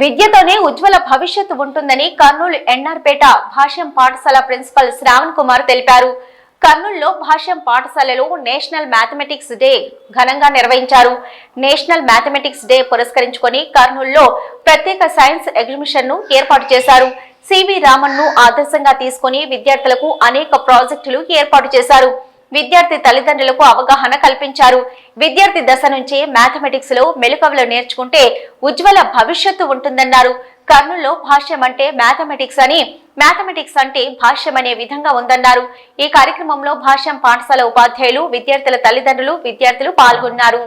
విద్యతోనే ఉజ్వల భవిష్యత్తు ఉంటుందని కర్నూలు ఎన్ఆర్పేట భాష్యం పాఠశాల ప్రిన్సిపల్ శ్రావణ్ కుమార్ తెలిపారు. కర్నూలులో భాష్యం పాఠశాలలో నేషనల్ మ్యాథమెటిక్స్ డే ఘనంగా నిర్వహించారు. నేషనల్ మ్యాథమెటిక్స్ డే పురస్కరించుకొని కర్నూలులో ప్రత్యేక సైన్స్ ఎగ్జిబిషన్ను ఏర్పాటు చేశారు. సివి రామన్ను ఆదర్శంగా తీసుకుని విద్యార్థులకు అనేక ప్రాజెక్టులు ఏర్పాటు చేశారు. విద్యార్థి తల్లిదండ్రులకు అవగాహన కల్పించారు. విద్యార్థి దశ నుంచే మ్యాథమెటిక్స్లో మెలకువలు నేర్చుకుంటే ఉజ్వల భవిష్యత్తు ఉంటుందన్నారు. కర్నూలులో భాష్యం అంటే మ్యాథమెటిక్స్ అని మ్యాథమెటిక్స్ అంటే భాష్యం అనే విధంగా ఉందన్నారు. ఈ కార్యక్రమంలో భాష్యం పాఠశాల ఉపాధ్యాయులు విద్యార్థుల తల్లిదండ్రులు విద్యార్థులు పాల్గొన్నారు.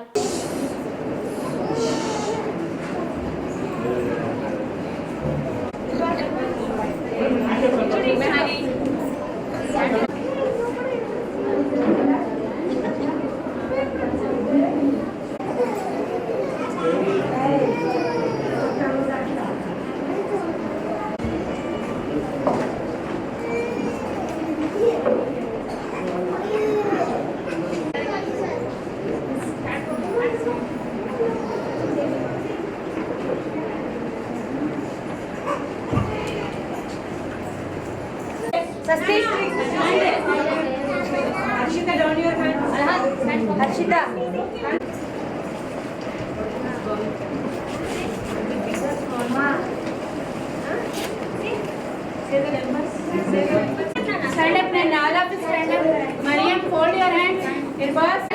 Harshita, down the numbers. Stand up and all of you stand up. Mariam, fold your hands. Irbas. What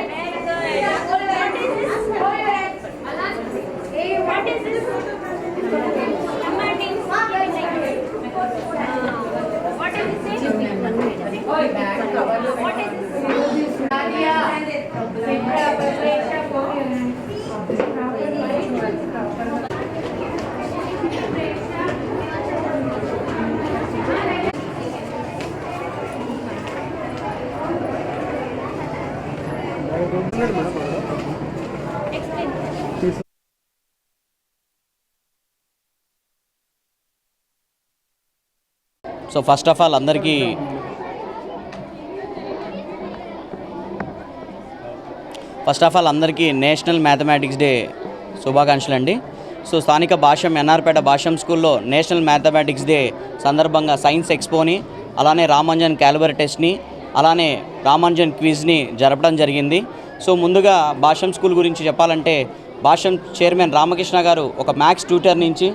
so first of all అందరికీ ఫస్ట్ ఆఫ్ ఆల్ అందరికీ నేషనల్ మ్యాథమెటిక్స్ డే శుభాకాంక్షలు అండి సో స్థానిక భాష్యం ఎన్ఆర్పేట భాష్యం స్కూల్లో నేషనల్ మ్యాథమెటిక్స్ డే సందర్భంగా science ఎక్స్పోని అలానే Ramanujan calibre టెస్ట్ని అలానే రామాంజన్ క్విజ్ని జరపడం జరిగింది. సో ముందుగా భాష్యం స్కూల్ గురించి చెప్పాలంటే భాష్యం చైర్మన్ రామకృష్ణ గారు ఒక మ్యాథ్స్ ట్యూటర్ నుంచి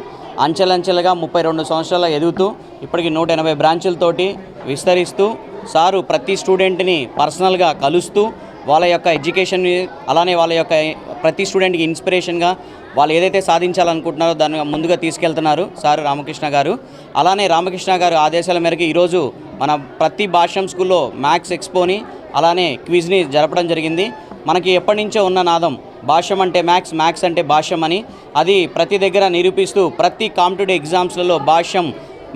అంచెలంచెలుగా ముప్పై రెండు సంవత్సరాలు ఎదుగుతూ ఇప్పటికి నూట ఎనభై బ్రాంచులతోటి విస్తరిస్తూ సారు ప్రతి స్టూడెంట్ని పర్సనల్గా కలుస్తూ వాళ్ళ యొక్క ఎడ్యుకేషన్ అలానే వాళ్ళ యొక్క ప్రతి స్టూడెంట్కి ఇన్స్పిరేషన్గా వాళ్ళు ఏదైతే సాధించాలనుకుంటున్నారో దాన్ని ముందుగా తీసుకెళ్తున్నారు సార్ రామకృష్ణ గారు. అలానే రామకృష్ణ గారు ఆదేశాల మేరకు ఈరోజు మన ప్రతి భాష్యం స్కూల్లో మ్యాథ్స్ ఎక్స్పోని అలానే క్విజ్ని జరపడం జరిగింది. మనకి ఎప్పటి నుంచో ఉన్న నాదం భాష్యం అంటే మ్యాథ్స్ మ్యాథ్స్ అంటే భాష్యం అని. అది ప్రతి దగ్గర నిరూపిస్తూ ప్రతి కాంపిటేటివ్ ఎగ్జామ్స్లలో భాష్యం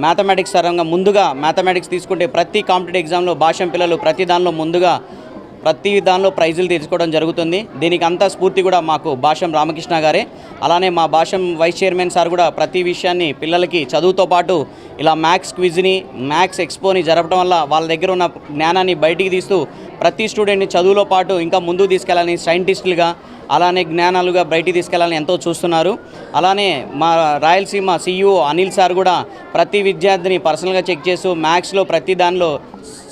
మ్యాథమెటిక్స్ పరంగా ముందుగా మ్యాథమెటిక్స్ తీసుకుంటే ప్రతి కాంపిటేటివ్ ఎగ్జామ్లో భాష్యం పిల్లలు ప్రతి దానిలో ముందుగా ప్రతి దానిలో ప్రైజులు తెచ్చుకోవడం జరుగుతుంది. దీనికి అంతా స్ఫూర్తి కూడా మాకు భాష్యం రామకృష్ణ గారే. అలానే మా భాష్యం వైస్ చైర్మన్ సార్ కూడా ప్రతి విషయాన్ని పిల్లలకి చదువుతో పాటు ఇలా మ్యాథ్స్ క్విజ్ని మ్యాథ్స్ ఎక్స్పోని జరపడం వల్ల వాళ్ళ దగ్గర ఉన్న జ్ఞానాన్ని బయటికి తీస్తూ ప్రతి స్టూడెంట్ని చదువులో పాటు ఇంకా ముందుకు తీసుకెళ్ళాలని సైంటిస్టులుగా అలానే జ్ఞానాలుగా బయటికి తీసుకెళ్ళాలని ఎంతో చూస్తున్నారు. అలానే మా రాయలసీమ సీఈఓ అనిల్ సార్ కూడా ప్రతి విద్యార్థిని పర్సనల్గా చెక్ చేస్తూ మ్యాథ్స్లో ప్రతి దానిలో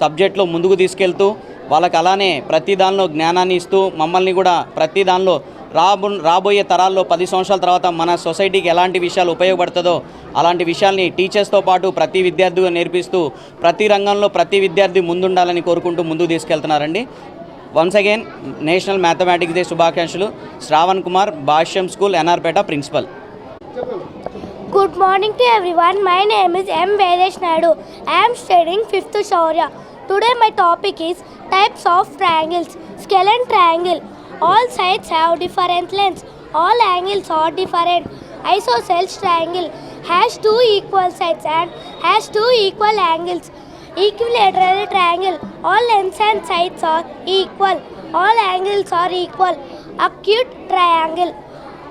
సబ్జెక్ట్లో ముందుకు తీసుకెళ్తూ వాళ్ళకి అలానే ప్రతి దానిలో జ్ఞానాన్ని ఇస్తూ మమ్మల్ని కూడా ప్రతి దానిలో రాబో రాబోయే తరాల్లో పది సంవత్సరాల తర్వాత మన సొసైటీకి ఎలాంటి విషయాలు ఉపయోగపడుతుందో అలాంటి విషయాల్ని టీచర్స్తో పాటు ప్రతి విద్యార్థిగా నేర్పిస్తూ ప్రతి రంగంలో ప్రతి విద్యార్థి ముందుండాలని కోరుకుంటూ ముందుకు తీసుకెళ్తున్నారండి. Once again national mathematics day శుభాకాంక్షలు. Shravan Kumar Bhashyam school NRPeta principal. Good morning to everyone my name is M Vedesh Naidu I'm am fifth 5th Today my topic is types of triangles. Skeleton triangle. All sides have different lengths. All angles are different. Isosceles triangle has two equal sides and has two equal angles. Equilateral triangle. All lengths and sides are equal. All angles are equal. Acute triangle.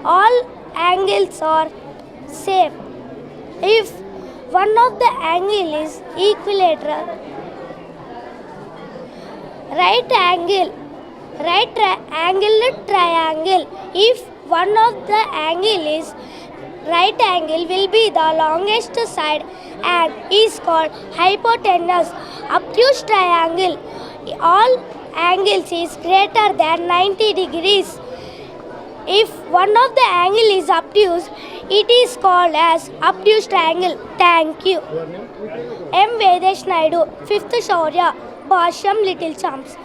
All angles are same. If one of the angle is equilateral, right angle, right angled triangle. If one of the angle is right angle will be the longest side and is called hypotenuse. Obtuse triangle. All angles is greater than 90 degrees. If one of the angle is obtuse, it is called as obtuse triangle. Thank you. M. Vedesh Naidu, 5th Shaurya, Bhashyam Little Champs.